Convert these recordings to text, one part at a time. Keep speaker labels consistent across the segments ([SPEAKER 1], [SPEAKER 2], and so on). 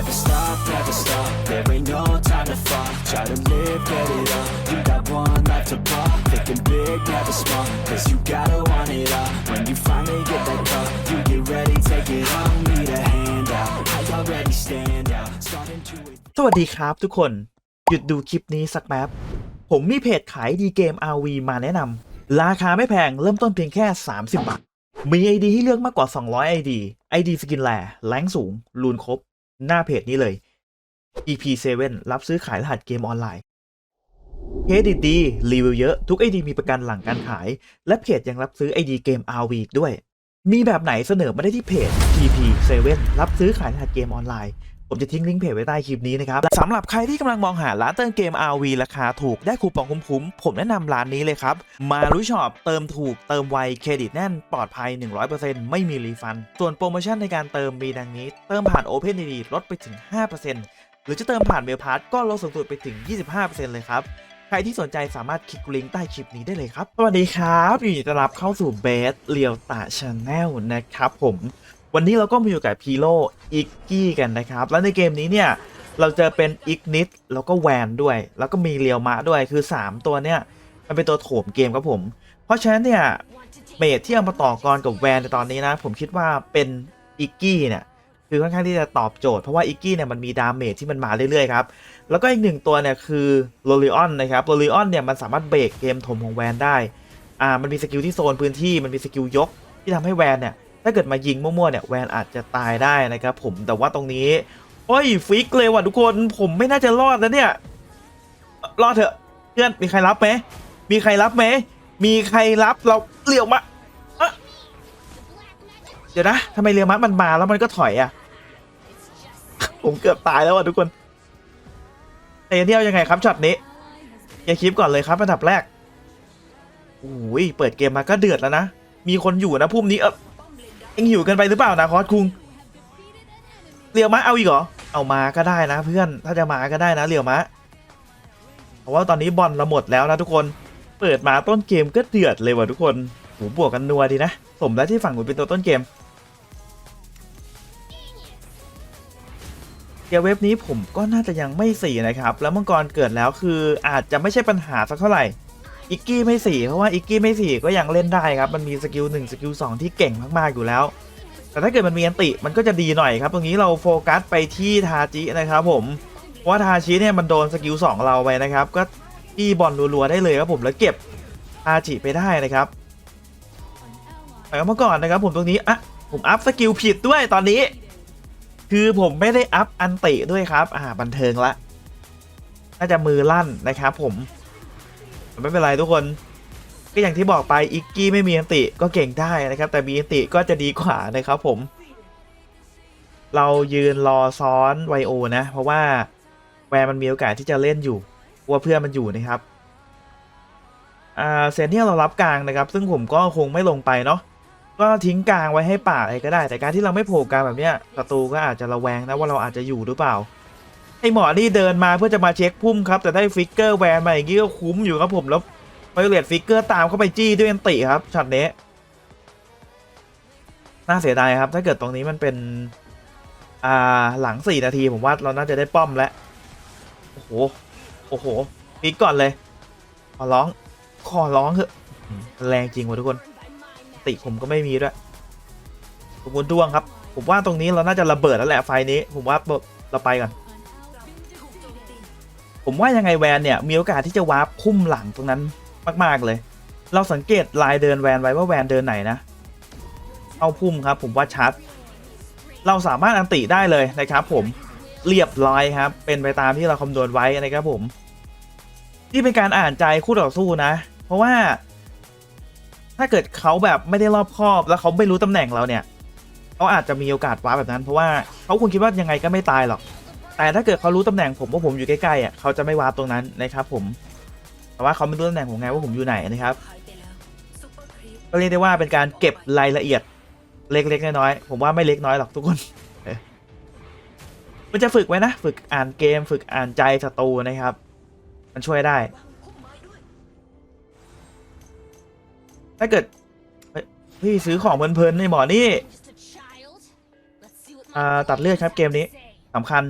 [SPEAKER 1] Never stop, never stop. There ain't no time to fall. Try to live, get it up. You got one life to pop. Thinking big, never small. Cause you gotta want it all. When you finally get that call, you get ready, take it on. Need a hand out. I already stand out. Starting to.
[SPEAKER 2] สวัสดีครับทุกคน หยุดดูคลิปนี้สักแป๊บ ผมมีเพจขายดีเกม RV มาแนะนำราคาไม่แพงเริ่มต้นเพียงแค่ 30 บาทมี ID ให้เลือกมากกว่า 200 ID ID สกินแลแรงสูงรูนครบ หน้าเพจนี้เลย EP7 รับซื้อขายรหัสเกมออนไลน์เครดิตดีรีวิวเยอะทุก ID มีประกันหลังการขาย และเพจยังรับซื้อ ID เกม RV ด้วย มีแบบไหนเสนอมาได้ที่เพจ EP 7รับซื้อขายรหัสเกมออนไลน์ ผมจะทิ้งลิงก์เพจไว้ใต้คลิปนี้นะครับสำหรับใครที่กำลังมองหาร้านเติมเกม RV ราคาถูกได้คูปองคุ้มๆผมแนะนำร้านนี้เลยครับ มารู้ช็อปเติมถูกเติมไวเครดิตแน่นปลอดภัย 100%ไม่มีรีฟัน ส่วนโปรโมชั่นในการเติมมีดังนี้ เติมผ่าน OpenID ลดไปถึง 5%หรือจะเติมผ่านเมลพาสก็ลดสูงสุดไปถึง 25%เลยครับใครที่สนใจสามารถคลิกลิงก์ใต้คลิปนี้ได้เลยครับ สวัสดีครับยินดีต้อนรับเข้าสู่เบสเรียวตาชาแนลนะครับผม วันนี้เราก็มาอยู่กับพีโ o อิกกี้กันนะครับ แล้วในเกมนี้เนี่ย เราเจอเป็นอิกนิดแล้วก็แวนด้วย แล้วก็มีเรียวมะด้วยคือ 3 ตัวเนี่ย มันเป็นตัวโถมเกมครับผม เพราะฉะนั้นเนี่ยเมทที่เอามาต่อกรกับแวนในตอนนี้นะ ผมคิดว่าเป็นอิกกี้เนี่ยคือค่อนข้างที่จะตอบโจทย์เพราะว่าอิกกี้เนี่ยมันมีดาเมจที่มันมาเรื่อยๆครับ แล้วก็อีกหนึ่งตัวเนี่ยคือโรลิออนนะครับโรลิออนเนี่ยมันสามารถเบรกเกมถมของแวนได้อ่ามันมีสกิลที่โซนพื้นที่มันมีสกิลยกที่ทำให้แวนเนี่ย ถ้าเกิดมายิงมั่วๆเนี่ยแวนอาจจะตายได้นะครับผมแต่ว่าตรงนี้โอ้ยฟิกเลยว่ะทุกคนผมไม่น่าจะรอดนะเนี่ยรอดเถอะเพื่อนมีใครรับไหมมีใครรับไหมมีใครรับเราเลี้ยวมาเอ๊ะเดี๋ยวนะทำไมเลี้ยวมามันมาแล้วมันก็ถอยอะ ผมเกือบตายแล้วอะทุกคนแต่ยันเที่ยวยังไงครับช็อตนี้อย่าคลิปก่อนเลยครับอันดับแรกโอ้ยเปิดเกมมาก็เดือดแล้วนะ มีคนอยู่นะพุ่มนี้เออ งหิวกันไปหรือเปล่านะคอสคุงเรียวมะเอาอีกเหรอ เอามาก็ได้นะ เพื่อนถ้าจะมาก็ได้นะเรียวมะเพราะว่าตอนนี้บอลเราหมดแล้วนะทุกคนเปิดมาต้นเกมก็เดือดเลยว่ะทุกคนโหบวกกันนัวดีนะสมแล้วที่ฝั่งหนูเป็นตัวต้นเกมเกียร์เว็บนี้ผมก็น่าจะยังไม่สี่นะครับ แล้วมังกรเกิดแล้วคืออาจจะไม่ใช่ปัญหาสักเท่าไหร่ อิกกี้ไม่สี่เพราะว่าอิกกี้ไม่สี่ก็ยังเล่นได้ครับ มันมีสกิลหนึ่งสกิลสองที่เก่งมากๆอยู่แล้ว แต่ถ้าเกิดมันมีอันติมันก็จะดีหน่อยครับ ตรงนี้เราโฟกัสไปที่ทาจินะครับผมว่าทาจิเนี่ยมันโดนสกิลสองเราไปนะครับ ก็ที่บอลรัวๆได้เลยครับผมแล้วเก็บทาจิไปได้นะครับแต่เมื่อก่อนนะครับผมตรงนี้อะผมอัพสกิลผิดด้วยตอนนี้ คือผมไม่ได้อัพอันติด้วยครับ อ่าบันเทิงละน่าจะมือลั่นนะครับผม ไม่เป็นไรทุกคนก็อย่างที่บอกไปอิกกี้ไม่มีอันติก็เก่งได้นะครับ แต่มีอันติก็จะดีกว่านะครับผม เรายืนรอซ้อนไวโอนะ เพราะว่าแวร์มันมีโอกาสที่จะเล่นอยู่เพราะว่าเพื่อนมันอยู่นะครับอ่าเซนเนียเรารับกลางนะครับ ซึ่งผมก็คงไม่ลงไปเนาะก็ทิ้งกลางไว้ให้ป่าอะไรก็ได้ แต่การที่เราไม่โผล่กลางแบบเนี้ยศัตรูก็อาจจะระแวงนะว่าเราอาจจะอยู่หรือเปล่า ไอหมอนี่เดินมาเพื่อจะมาเช็คพุ่มครับ แต่ได้ฟิกเกอร์แวนมาอย่างงี้ก็คุ้มอยู่ครับผมแล้วไวเลตฟิกเกอร์ตามเข้าไปจี้ด้วยอันติครับช็อตนี้น่าเสียดายครับ ถ้าเกิดตรงนี้มันเป็น อ่าหลังสี่นาทีผมว่าเราน่าจะได้ป้อมแล้วโอ้โหโอ้โหฟิกก่อนเลย ขอร้อง ขอร้องเถอะแรงจริงว่ะทุกคน ติผมก็ไม่มีด้วยขอบคุณด้วงครับ ผมว่าตรงนี้เราน่าจะระเบิดแล้วแหละไฟนี้ ผมว่าเราไปก่อน ผมว่ายังไงแวนเนี่ยมีโอกาสที่จะวาร์ปพุ่มหลังตรงนั้นมาก ๆ เลย เราสังเกตลายเดินแวนไว้ว่าแวนเดินไหนนะ เอาพุ่มครับ ผมว่าชัด เราสามารถอันติได้เลยนะครับ ผมเรียบร้อยครับ เป็นไปตามที่เราคำนวณไว้นะครับผมที่เป็นการอ่านใจคู่ต่อสู้นะ เพราะว่า ถ้าเกิดเขาแบบไม่ได้รอบคอบแล้วเขาไม่รู้ตำแหน่งเราเนี่ยเขาอาจจะมีโอกาสว้าแบบนั้น เพราะว่าเขาคงคิดว่ายังไงก็ไม่ตายหรอก แต่ถ้าเกิดเขารู้ตำแหน่งผมว่าผมอยู่ใกล้ๆอะเขาจะไม่วาร์ปตรงนั้นนะครับผมแต่ว่าเขาไม่รู้ตำแหน่งผมไงว่าผมอยู่ไหนนะครับก็เรียกได้ว่าเป็นการเก็บรายละเอียดเล็กๆน้อยๆผมว่าไม่เล็กน้อยหรอกทุกคนมันจะฝึกไว้นะ ฝึกอ่านเกม ฝึกอ่านใจศัตรูนะครับ มันช่วยได้ ถ้าเกิดพี่ซื้อของเพลินๆในหมอนี่ตัดเลือดครับเกมนี้สำคัญ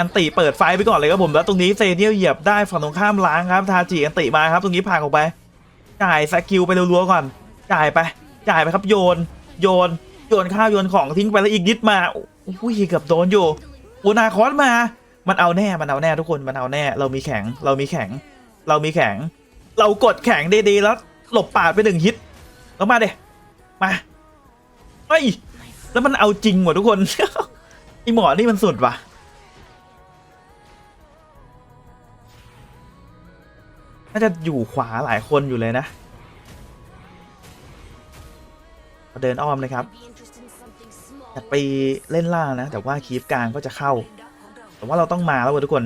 [SPEAKER 2] อันติเปิดไฟไปก่อนเลยครับผมแล้วตรงนี้เซเนียลเหยียบได้ฝั่งตรงข้ามล้างครับทาจิอันติมาครับ ตรงนี้ผ่านออกไป จ่ายสกิลไปรัวๆก่อน จ่ายไป จ่ายไปครับโยน โยน โยนข้าวโยนของทิ้งไปแล้วอีกนิดมาโอ้ยเกือบโดนอยู่อุนาคอสมา มันเอาแน่ มันเอาแน่ทุกคน มันเอาแน่ เรามีแข็ง เรามีแข็ง เรามีแข็ง เรากดแข็งดีๆแล้วหลบปาดไปหนึ่งฮิตแล้วมาเดมาเฮ้ยแล้วมันเอาจริงว่ะทุกคนไอหมอนี่มันสุดว่ะ น่าจะอยู่ขวาหลายคนอยู่เลยนะ เดินอ้อมเลยครับอยากไปเล่นล่างนะ แต่ว่าคีฟกลางก็จะเข้า แต่ว่าเราต้องมาแล้วทุกคน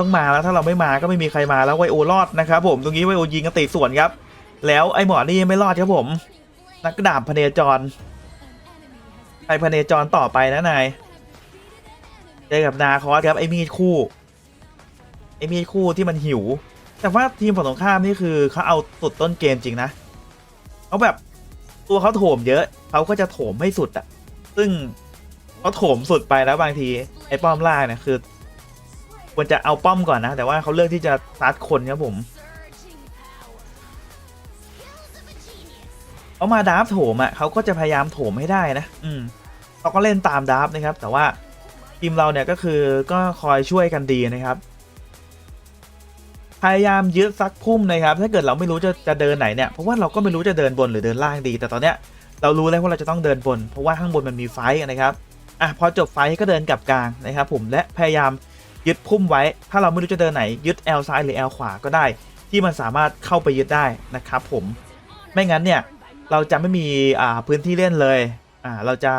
[SPEAKER 2] ต้องมาแล้วถ้าเราไม่มาก็ไม่มีใครมาแล้วไวโอรอดนะครับผมตรงนี้ไวโอยิงกระติส่วนครับ แล้วไอหมอนี่ไม่รอดครับผม นักดาบพเนจรไปพเนจรต่อไปนะนายเจอกับนาคอสครับไอมีดคู่ไอมีดคู่ที่มันหิว แต่ว่าทีมฝั่งตรงข้ามนี่คือเขาเอาสุดต้นเกมจริงนะเขาแบบตัวเขาโถมเยอะเขาก็จะโถมให้สุดอะซึ่งเขาโถมสุดไปแล้วบางทีไอ้ป้อมล่างเนี่ยคือควรจะเอาป้อมก่อนนะ แต่ว่าเขาเลือกที่จะซัดคนครับผมเขามาดราฟโถมอะเขาก็จะพยายามโถมให้ได้นะ อืมเขาก็เล่นตามดราฟนะครับ แต่ว่าทีมเราเนี่ยก็คือก็คอยช่วยกันดีนะครับ พยายามยึดซักพุ่มนะครับ ถ้าเกิดเราไม่รู้จะจะเดินไหนเนี่ยเพราะว่าเราก็ไม่รู้จะเดินบนหรือเดินล่างดี แต่ตอนเนี้ยเรารู้แล้วว่าเราจะต้องเดินบน เพราะว่าข้างบนมันมีไฟนะครับอะพอจบไฟก็เดินกลับกลางนะครับผมและพยายามยึดพุ่มไว้ ถ้าเราไม่รู้จะเดินไหนยึด L ซ้ายหรือ L ขวาก็ได้ ที่มันสามารถเข้าไปยึดได้นะครับผมไม่งั้นเนี่ยเราจะไม่มีอ่าพื้นที่เล่นเลยอ่าเราจะ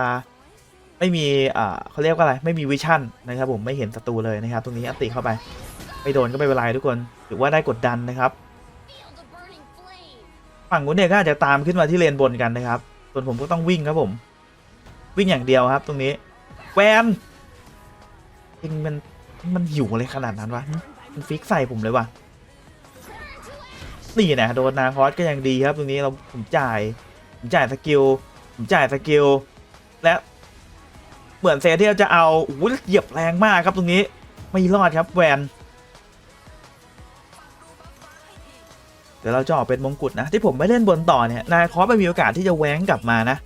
[SPEAKER 2] ไม่มีอ่าเขาเรียกว่าอะไรไม่มีวิชั่นนะครับผมไม่เห็นศัตรูเลยนะครับ ตรงนี้อัติเข้าไป ไม่โดนก็ไม่เป็นไรทุกคนถือว่าได้กดดันนะครับ ฝั่งนู้นเนี่ยก็อาจจะตามขึ้นมาที่เลนบนกันนะครับ ส่วนผมก็ต้องวิ่งครับผม วิ่งอย่างเดียวครับ ตรงนี้แวนจริงมันมันหิวอะไรขนาดนั้นวะมันฟิกใส่ผมเลยว่ะนี่นะโดนนาคอสก็ยังดีครับ ตรงนี้เราผมจ่ายผมจ่ายสกิลผมจ่ายสกิลและเหมือนเซเทียจะเอาโอ้โหเหยียบแรงมากครับตรงนี้ไม่รอดครับแวน ดี๋ยวเราจะออกเป็นมงกุฎนะ ที่ผมไม่เล่นบนต่อเนี่ยนาคอสไม่มีโอกาสที่จะแว้งกลับมานะ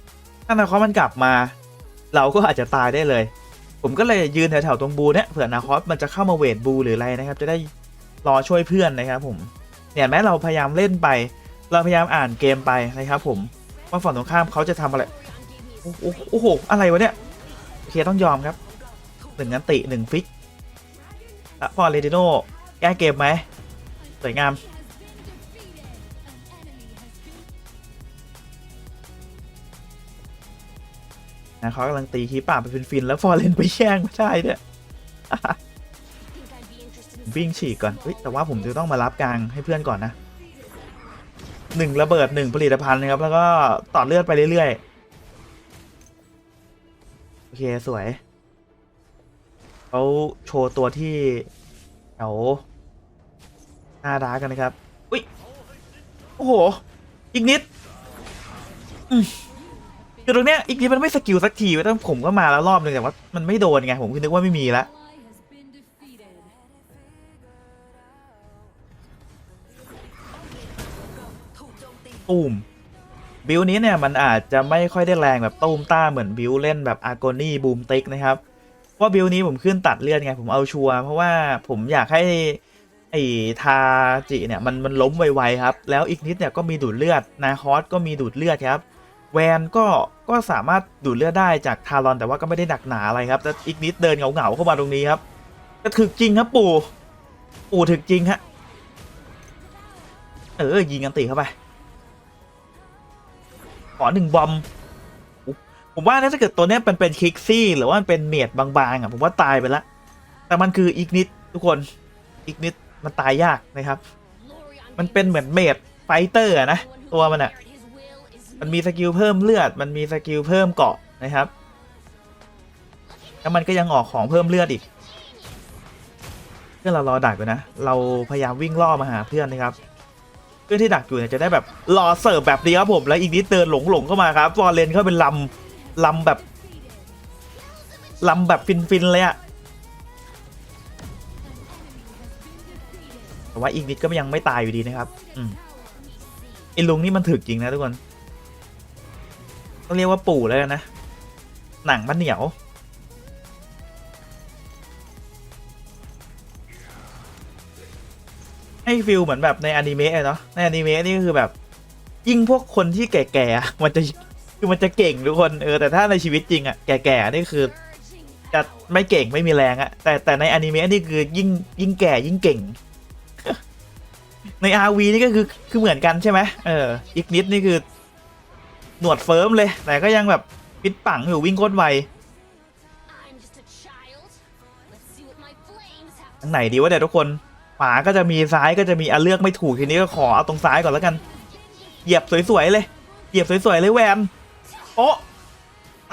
[SPEAKER 2] ถ้านาคอสมันกลับมา เราก็อาจจะตายได้เลย ผมก็เลยยืนแถวๆตรงบูเนี่ยเผื่อนาคอสมันจะเข้ามาเวทบูหรืออะไรนะครับ จะได้รอช่วยเพื่อนนะครับผมเนี่ยแม้เราพยายามเล่นไป เราพยายามอ่านเกมไปนะครับผมว่าฝั่งตรงข้ามเขาจะทำอะไรโอ้โหอะไรวะเนี่ยโอเคต้องยอมครับหนึ่งนันติหนึ่งฟิกอะฟอร์เรดิโนแก้เกมไหมสวยงาม นะเขากำลังตีคีป่าไปฟินๆแล้วฟอร์เรนไปแย่งไม่ได้เนี่ยวิ่งฉีกก่อนเฮ้ยแต่ว่าผมจะต้องมารับกลางให้เพื่อนก่อนนะหนึ่งระเบิดหนึ่งผลิตภัณฑ์นะครับ แล้วก็ต่อเลือดไปเรื่อยๆ โอเค สวยเขาโชว์ตัวที่แถวหน้าร้ากันนะครับ อุ้ย โอ้โห อีกนิดอืม คือตรงเนี้ยอีกนิดมันไม่สกิลสักทีเว้ยต้องผมก็มาแล้วรอบนึงแต่ว่ามันไม่โดนไงผมคือนึกว่าไม่มีล้วตูมบิวนี้เนี่ยมันอาจจะไม่ค่อยได้แรงแบบตูมต้าเหมือนบิวเล่นแบบอาร์โกนี่บูมติกนะครับเพราะบิวนี้ผมขึ้นตัดเลือดไงผมเอาชัวร์เพราะว่าผมอยากให้ไอ้ทาจิเนี่ยมันมันล้มไวๆครับ แล้วอีกนิดเนี่ยก็มีดูดเลือดนาคอสก็มีดูดเลือดครับ แวนก็ก็สามารถดูดเลือดได้จากทารอนแต่ว่าก็ไม่ได้หนักหนาอะไรครับแต่อีกนิดเดินเหงาๆเข้ามาตรงนี้ครับก็ถึกจริงครับปู่ปู่ถึกจริงฮะเออยิงกันตีเข้าไปขอหนึ่งบอมผมว่าถ้าเกิดตัวนี้ยมันเป็นคิกซี่ หรือว่ามันเป็นเมียดบางๆอะผมว่าตายไปละแต่มันคืออีกนิดทุกคนอีกนิดมันตายยากนะครับ มันเป็นเหมือนเมดไฟเตอร์นะตัวมันอะ มันมีสกิลเพิ่มเลือด มันมีสกิลเพิ่มเกาะนะครับ แล้วมันก็ยังออกของเพิ่มเลือดอีก เพื่อนเรารอดักอยู่นะ เราพยายามวิ่งล่อมาหาเพื่อนนะครับ เพื่อนที่ดักอยู่เนี่ยจะได้แบบรอเสิร์ฟแบบนี้ครับผม แล้วอีกนิดเดินหลงหลงๆเข้ามาครับฟอร์เรนเข้าเป็นลำลำแบบลำแบบฟินๆเลยอะแต่ว่าอีกนิดก็ยังไม่ตายอยู่ดีนะครับ อืมไอ้ลุงนี่มันถึกจริงนะทุกคน ต้องเรียกว่าปู่แล้วนะ หนังมันเหนียว ให้ฟิลเหมือนแบบในอนิเมะเนาะในอนิเมะนี่คือแบบ ยิ่งพวกคนที่แก่ๆมันจะคือมันจะเก่งทุกคนเออแต่ถ้าในชีวิตจริงอะแก่ๆนี่คือ จะไม่เก่งไม่มีแรงอะแต่แต่ในอนิเมะนี่คือยิ่งยิ่งแก่ยิ่งเก่ง ใน RV นี่ก็คือคือเหมือนกันใช่ไหมเอออีกนิดนี่คือ หนวดเฟิร์มเลย แต่ก็ยังแบบปิดปังอยู่วิ่งโคตรไว
[SPEAKER 3] I'm just a child. Let's see what my flames have
[SPEAKER 2] ทางไหนดีวะเดี๋ยวทุกคนขวาก็จะมีซ้ายก็จะมีอะเลือกไม่ถูกทีนี้ก็ขอเอาตรงซ้ายก่อนแล้วกัน เหยียบสวยๆเลย เหยียบสวยๆเลยแวนโอ้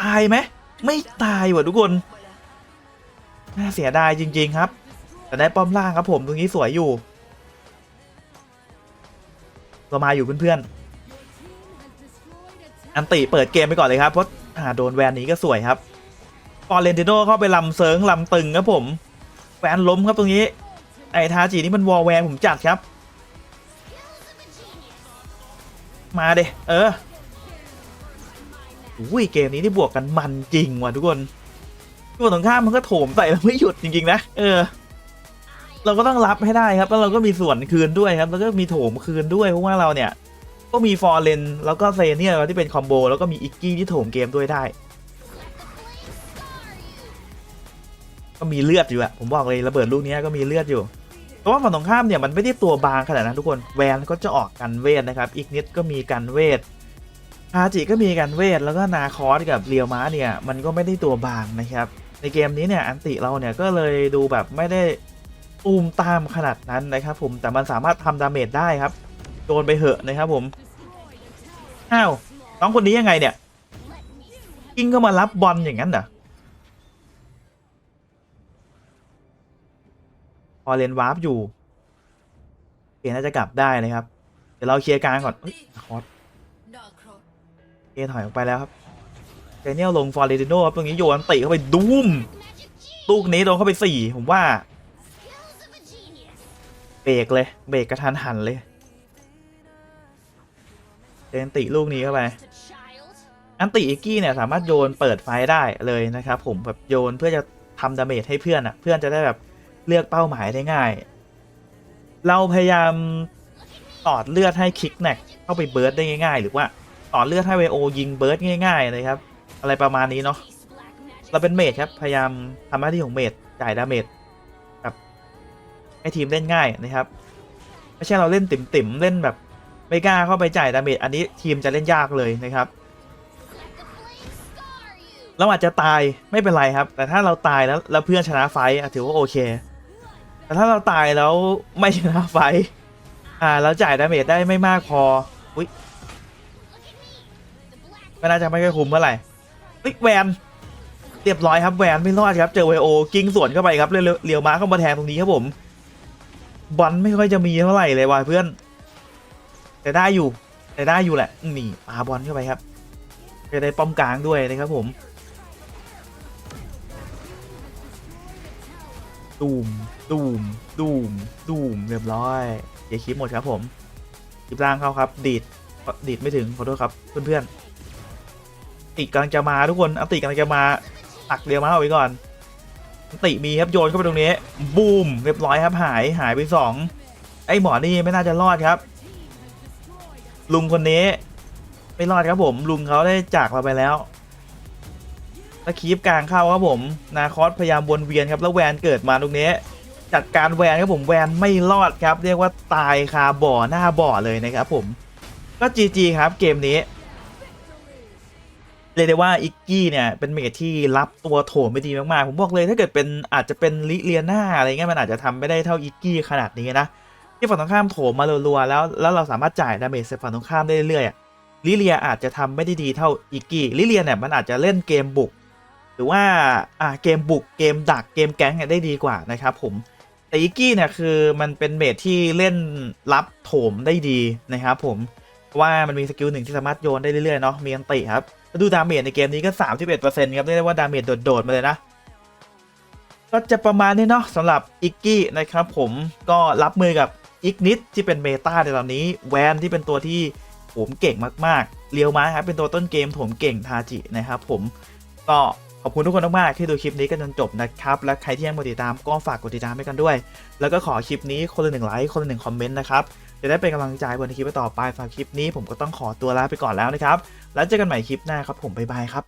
[SPEAKER 2] ตายไหมไม่ตายว่ะทุกคนน่าเสียดายจริง ๆครับ แต่ได้ป้อมล่างครับผมตรงนี้สวยอยู่เรามาอยู่เพื่อนๆ อันติเปิดเกมไปก่อนเลยครับเพราะาโดนแวนนี้ก็สวยครับฟอร์เรนติโนเข้าไปลำเซิงลำตึงครับผมแวนล้มครับตรงนี้ ไอ้ทาจินี่มันวอลแวร์ผมจัดครับ มาเดเอออุ้ยเกมนี้ที่บวกกันมันจริงว่ะทุกคนตัวตรงข้ามมันก็โถมใส่เราไม่หยุดจริงๆนะเออ เราก็ต้องรับให้ได้ครับแล้วเราก็มีส่วนคืนด้วยครับ แล้วก็มีโถมคืนด้วยเพราะว่าเราเนี่ย ก็มีฟอร์เรนแล้วก็เซเนียที่เป็นคอมโบแล้วก็มีอิกกี้ที่โถมเกมด้วยได้ ก็มีเลือดอยู่อะผมบอกเลยระเบิดลูกนี้ก็มีเลือดอยู่เพราะว่าฝั่งตรงข้ามเนี่ยมันไม่ได้ตัวบางขนาดนั้นทุกคนแวนก็จะออกกันเวทนะครับอีกนิดก็มีกันเวทฮาจิก็มีกันเวทแล้วก็นาคอสกับเรียวม้าเนี่ยมันก็ไม่ได้ตัวบางนะครับในเกมนี้เนี่ยอันติเราเนี่ยก็เลยดูแบบไม่ได้ตูมตามขนาดนั้นนะครับผมแต่มันสามารถทำดาเมจได้ครับโดนไปเหอะนะครับผม อ้าวน้องคนนี้ยังไงเนี่ยกิ้งก็มารับบอลอย่างนั้นเหรอพอเลนวาร์ปอยู่เกน่าจะกลับได้นะครับ เดี๋ยวเราเคลียร์กลางก่อนเฮ้ยคอสเกถอยออกไปแล้วครับเดเนียลลงฟอร์เรติโนครับตรงนี้โยนติเข้าไปดูมลูกนี้โดนเข้าไปสี่ผมว่าเบรกเลยเบรกกระทันหันเลย เดนติลูกนี้เข้าไปอันติอิกกี้เนี่ยสามารถโยนเปิดไฟได้เลยนะครับผมแบบโยนเพื่อจะทำดาเมจให้เพื่อนอะ เพื่อนจะได้แบบเลือกเป้าหมายได้ง่าย เราพยายามตอดเลือดให้คิกแน็กเข้าไปเบิร์ดได้ง่ายๆ หรือว่าตอดเลือดให้ไวโอยิงเบิร์ดง่ายๆเลยครับ อะไรประมาณนี้เนาะเราเป็นเมจครับ พยายามทำหน้าที่ของเมจจ่ายดาเมจแบบให้ทีมเล่นง่ายนะครับ ไม่ใช่เราเล่นติ่มๆเล่นแบบ ไม่กล้าเข้าไปจ่ายดาเมจอันนี้ทีมจะเล่นยากเลยนะครับ เราอาจจะตายไม่เป็นไรครับ แต่ถ้าเราตายแล้วแล้วเพื่อนชนะไฟถือว่าโอเค แต่ถ้าเราตายแล้วไม่ชนะไฟอ่าแล้วจ่ายดาเมจได้ไม่มากพออุ้ย
[SPEAKER 3] The black
[SPEAKER 2] ก็น่าจะไม่ค่อยคุ้มเมื่อไหร่เฮ้ยแวนเรียบร้อยครับแวนไม่รอดครับเจอไวโอกิ้งสวนเข้าไปครับเรียวเรียวม้าเข้ามาแทงตรงนี้ครับผมบอลไม่ค่อยจะมีเท่าไหร่เลยว่ะเพื่อน แต่ได้อยู่แต่ได้อยู่แหละนี่ปาบอลเข้าไปครับจะได้ป้อมกลางด้วยนะครับผมตูมตูมตูมตูมเรียบร้อยเดี๋ยวคลิปหมดครับผมคลิปล่างเข้าครับ ดีดดีดไม่ถึงขอโทษครับเพื่อนๆติกำลังจะมาทุกคนอัติกำลังจะมาตักเดียวมาเอาไว้ก่อนอันติมีครับโยนเข้าไปตรงนี้บูมเรียบร้อยครับหายหายไปสองไอหมอนี่ไม่น่าจะรอดครับ ลุงคนนี้ ไม่รอดครับผม ลุงเขาได้จากเราไปแล้วตะคีบกลางเข้าครับผม นาคอสพยายามวนเวียนครับ แล้วแวนเกิดมาตรงนี้ จัดการแวนครับผมแวนไม่รอดครับ เรียกว่าตายคาบ่อหน้าบ่อเลยนะครับผม ก็จีจีครับเกมนี้เรียกได้ว่าอิกกี้เนี่ยเป็นเมจที่รับตัวโถมไม่ดีมากๆ ผมบอกเลยถ้าเกิดเป็นอาจจะเป็นลิเลียนาอะไรเงี้ยมันอาจจะทำไม่ได้เท่าอิกกี้ขนาดนี้นะ ที่ฝั่งตรงข้ามโถมมารัวๆแล้วแล้วเราสามารถจ่ายดาเมจใส่ฝั่งตรงข้ามได้เรื่อยๆลิเลียอาจจะทำไม่ได้ดีเท่าอิกกี้ลิเลียเนี่ยมันอาจจะเล่นเกมบุก หรือว่าอ่าเกมบุกเกมดักเกมแก๊งเนี่ยได้ดีกว่านะครับผมแต่อิกกี้เนี่ยคือมันเป็นเมจที่เล่นรับโถมได้ดีนะครับผมเพราะว่ามันมีสกิลหนึ่งที่สามารถโยนได้เรื่อยๆเนาะมีอันติครับดูดาเมจในเกมนี้ก็ 31%ครับเรียกได้ว่าดาเมจโดดๆมาเลยนะก็จะประมาณนี้เนาะสำหรับอิกกี้นะครับผมก็รับมือกับ อิกนิดที่เป็นเมตาในตอนนี้แวนที่เป็นตัวที่โถมเก่งมากๆเลียวมาครับเป็นตัวต้นเกมโถมเก่งทาจินะครับผมก็ขอบคุณทุกคนมากๆที่ดูคลิปนี้กันจนจบนะครับ และใครที่ยังไม่ติดตามก็ฝากกดติดตามให้กันด้วย แล้วก็ขอคลิปนี้คนละหนึ่งไลค์คนละหนึ่งคอมเมนต์นะครับจะได้เป็นกำลังใจบนคลิปต่อไปสำหรับคลิปนี้ผมก็ต้องขอตัวลาไปก่อนแล้วนะครับ แล้วเจอกันใหม่คลิปหน้าครับผมบ๊ายบายครับ